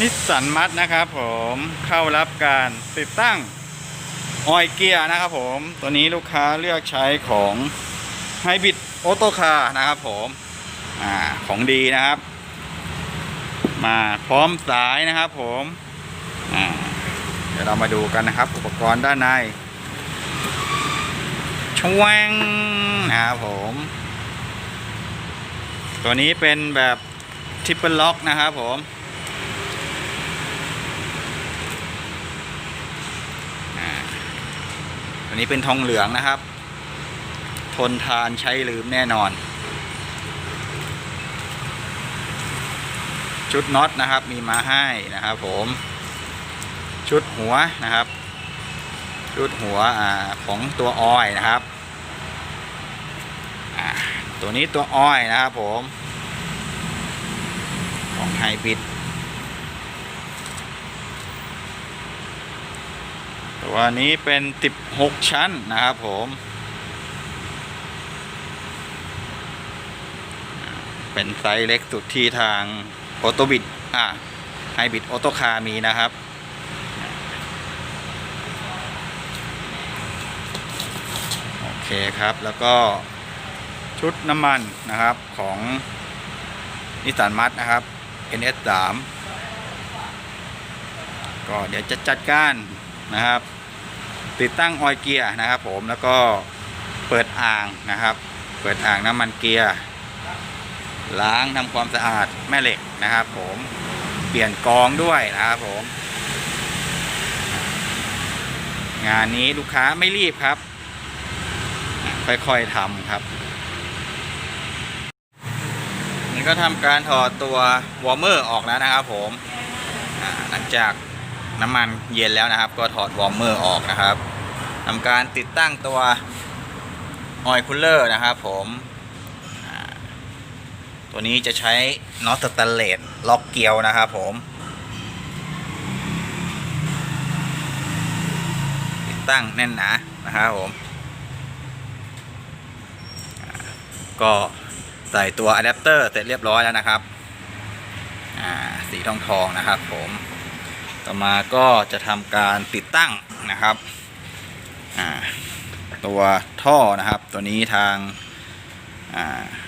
นิสสันมัดนะครับผมเข้ารับการติดตั้งออยเกียร์นะครับผมตัวนี้ลูกค้าเลือกใช้ของไฮบิดโอโตคานะครับผมอ่าของดีนะครับ มาพร้อมสายนะครับผมอ่าเดี๋ยวเรามาดูกันนะครับ อุปกรณ์ด้านในช่วงนะครับผม ตัวนี้เป็นแบบทริปเปิลล็อกนะครับผม อ่า ตัวนี้เป็นทองเหลืองนะครับ ทนทานใช้ลืมแน่นอน ชุดน็อตนะครับมีมาให้นะครับ ผม ชุดหัวนะครับ ชุดหัวอของตัวออยนะครับตัวนี้ตัวออยนะครับผม ของไฮบริด ตัวนี้เป็น 16 ชั้นนะครับผม เป็นไซส์เล็กสุดที่ทางออโตบิดอ่าไฮบิดออโตคามีนะครับโอเคครับแล้วก็ชุดน้ำมันนะครับของนิสสันมัดนะครับ NS3 ก็เดี๋ยวจะจัดการ นะครับ ติดตั้งออยเกียร์นะครับ ผมแล้วก็เปิดอ่างนะครับ เปิดอ่างน้ำมันเกียร์ล้างทำความสะอาดแม่เหล็กนะครับ ผมเปลี่ยนกองด้วยนะครับผม งานนี้ลูกค้าไม่รีบครับ ค่อยๆทำครับนี่ก็ทำการถอดตัววอร์มเมอร์ออกแล้วนะครับผมหลังจาก น้ำมันเย็นแล้วนะครับ ก็ถอดวอร์มเมอร์ออกนะครับทำการติดตั้งตัวออยล์คูลเลอร์นะครับผมตัวนี้จะใช้น็อตสแตนเลสล็อกเกียวนะครับผมติดตั้งแน่นหนานะครับผมก็ใส่ตัวอะแดปเตอร์เสร็จเรียบร้อยแล้วนะครับสีทองทองนะครับผม ต่อมาก็จะทำการติดตั้งนะครับตัวท่อนะครับ ตัวนี้ทาง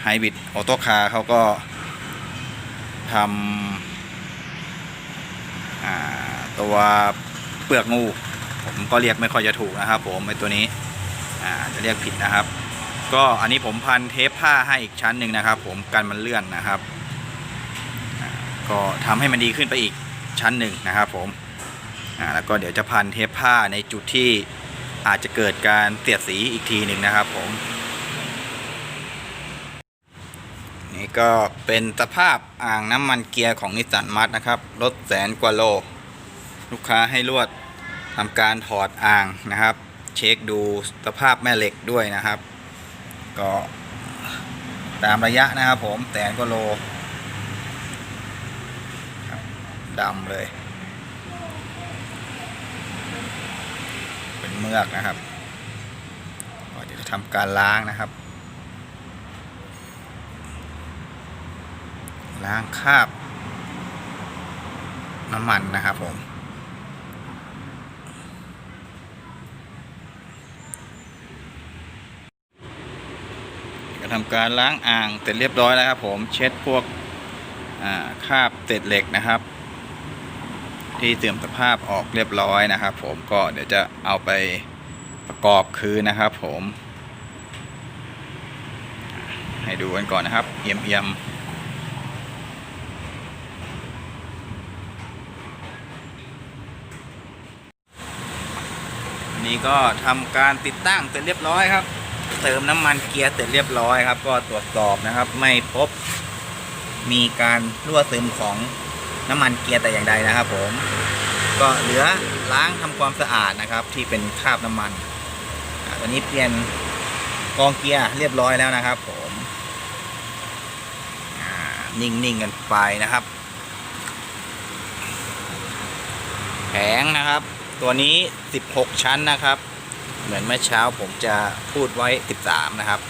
ไฮบริดออโต้คาร์เขาก็ทำตัวเปลือกงู ผมก็เรียกไม่ค่อยจะถูกนะครับ ผมไอตัวนี้จะเรียกผิดนะครับ ก็อันนี้ผมพันเทปผ้าให้อีกชั้นหนึ่งนะครับ ผมกันมันเลื่อนนะครับ ก็ทำให้มันดีขึ้นไปอีก ชั้นหนึ่งนะครับผมอ่าแล้วก็เดี๋ยวจะพันเทปผ้าในจุดที่อาจจะเกิดการเสียดสีอีกทีหนึ่งนะครับผม นี่ก็เป็นสภาพอ่างน้ำมันเกียร์ของนิสสันมัดนะครับรถแสนกว่าโล ลูกค้าให้ลวดทำการถอดอ่างนะครับ เช็คดูสภาพแม่เหล็กด้วยนะครับ ก็ตามระยะนะครับผมแสนกว่าโลครับ ดำเลย เป็นเมือกนะครับก็เดี๋ยวจะทำการล้างนะครับ ล้างคราบน้ำมันนะครับผมก็ทำการล้างอ่างเสร็จเรียบร้อยแล้วครับผมเช็ดพวกคราบเศษเหล็กนะครับ ที่เสื่อมสภาพออกเรียบร้อยนะครับผมก็เดี๋ยวจะเอาไปประกอบคืนนะครับผม ให้ดูกันก่อนนะครับ เอี่ยมเอี่ยมอันนี้ก็ทำการติดตั้งเสร็จเรียบร้อยครับ เติมน้ำมันเกียร์เสร็จเรียบร้อยครับ ก็ตรวจสอบนะครับ ไม่พบมีการรั่วซึมของ น้ำมันเกียร์แต่อย่างใดนะครับ ผม ก็เหลือล้างทำความสะอาดนะครับ ที่เป็นคราบน้ำมันตอนนี้เปลี่ยนกองเกียร์เรียบร้อยแล้วนะครับ ผมนิ่งๆกันไปนะครับแผงนะครับ ตัวนี้ 16 ชั้นนะครับ เหมือนเมื่อเช้าผมจะพูดไว้ 13 นะครับ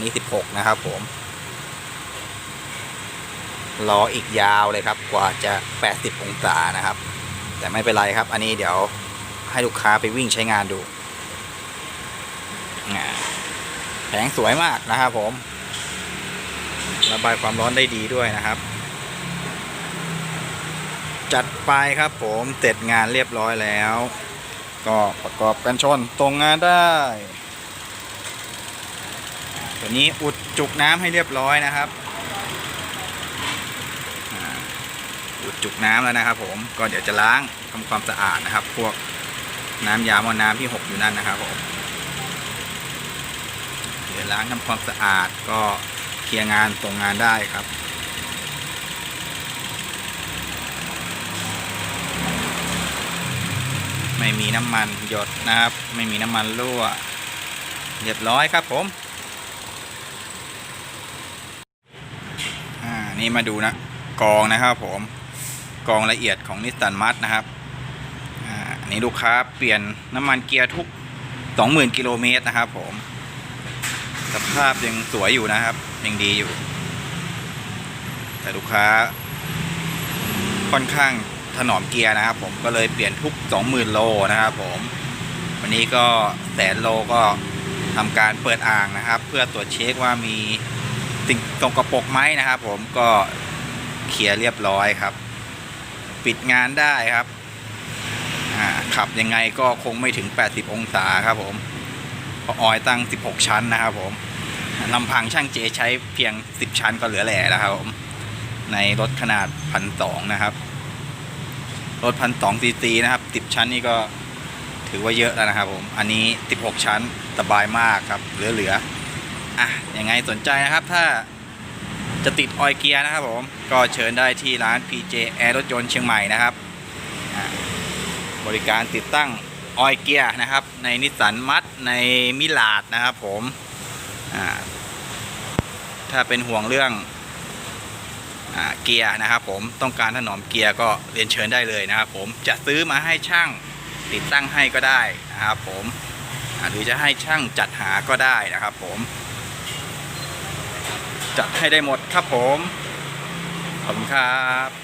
นี้ 16 นะครับผม รออีกยาวเลยครับ กว่าจะ 80 องศานะครับ แต่ไม่เป็นไรครับ อันนี้เดี๋ยวให้ลูกค้าไปวิ่งใช้งานดูแผงสวยมากนะครับผม ระบายความร้อนได้ดีด้วยนะครับ จัดไปครับผมเสร็จงานเรียบร้อยแล้ว ก็ประกอบกันชนตรงงานได้ตัวนี้อุดจุกน้ำให้เรียบร้อยนะครับอ่า อุดจุกน้ำแล้วนะครับ ผมก็เดี๋ยวจะล้างทำความสะอาดนะครับ พวกน้ำยาหม้อน้ำที่หกอยู่นั่นนะครับผมเดี๋ยวล้างทำความสะอาดก็เคลียร์งานตรงงานได้ครับไม่มีน้ำมันหยดนะครับ ไม่มีน้ำมันรั่วเรียบร้อยครับผมอ่านี่มาดูนะกองนะครับผม กองละเอียดของนิสสันมัดนะครับอันนี้ลูกค้าเปลี่ยนน้ำมันเกียร์ทุก 20,000 กิโลเมตรนะครับผมสภาพยังสวยอยู่นะครับ ยังดีอยู่ แต่ลูกค้าค่อนข้างถนอมเกียร์นะครับ ผมก็เลยเปลี่ยนทุก 20,000 โลนะครับผม วันนี้ก็แสนโลก็ทำการเปิดอ่างนะครับ เพื่อตรวจเช็คว่ามีสิ่งตรงกระปกไหมนะครับ ผมก็เคลียร์เรียบร้อยครับ ปิดงานได้ครับขับยังไงก็คงไม่ถึง 80 องศาครับผมเพราะออยตั้ง 16 ชั้นนะครับผมลำพังช่างเจใช้เพียง 10 ชั้นก็เหลือแหล่แล้วครับผมในรถขนาดพันสองนะครับ รถพันสองซีซีนะครับสิบชั้นนี่ก็ถือว่าเยอะแล้วนะครับ ผม อันนี้สิบหกชั้นสบายมากครับ เหลือๆอะยังไงสนใจนะครับ ถ้า จะติดออยเกียร์นะครับผมก็เชิญได้ที่ร้าน PJ Air รถยนต์เชียงใหม่นะครับ บริการติดตั้งออยเกียร์นะครับ ในนิสสันมัดในมิลาดนะครับผมถ้าเป็นห่วงเรื่องอเกียร์นะครับผมต้องการถนอมเกียร์ก็เรียนเชิญได้เลยนะครับผมจะซื้อมาให้ช่างติดตั้งให้ก็ได้นะครับผมหรือจะให้ช่างจัดหาก็ได้นะครับผม จัดให้ได้หมดครับผม ขอบคุณครับ